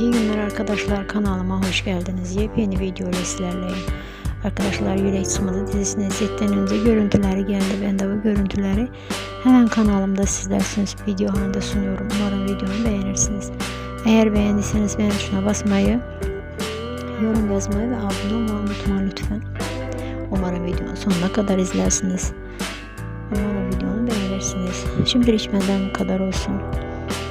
İyi günler arkadaşlar kanalıma hoş geldiniz. Yepyeni video ile sizlerleyim. Arkadaşlar Yürek Sımadı dizisine izledikten önce görüntüleri geldi. Ben de bu görüntüleri hemen kanalımda sizlersiniz video halinde sunuyorum. Umarım videomu beğenirsiniz. Eğer beğendiyseniz beğen tuşuna basmayı, yorum yazmayı ve abone olmayı unutmayın lütfen. Umarım videonun sonuna kadar izlersiniz. Umarım videomu beğenirsiniz. Şimdilik benden bu kadar olsun.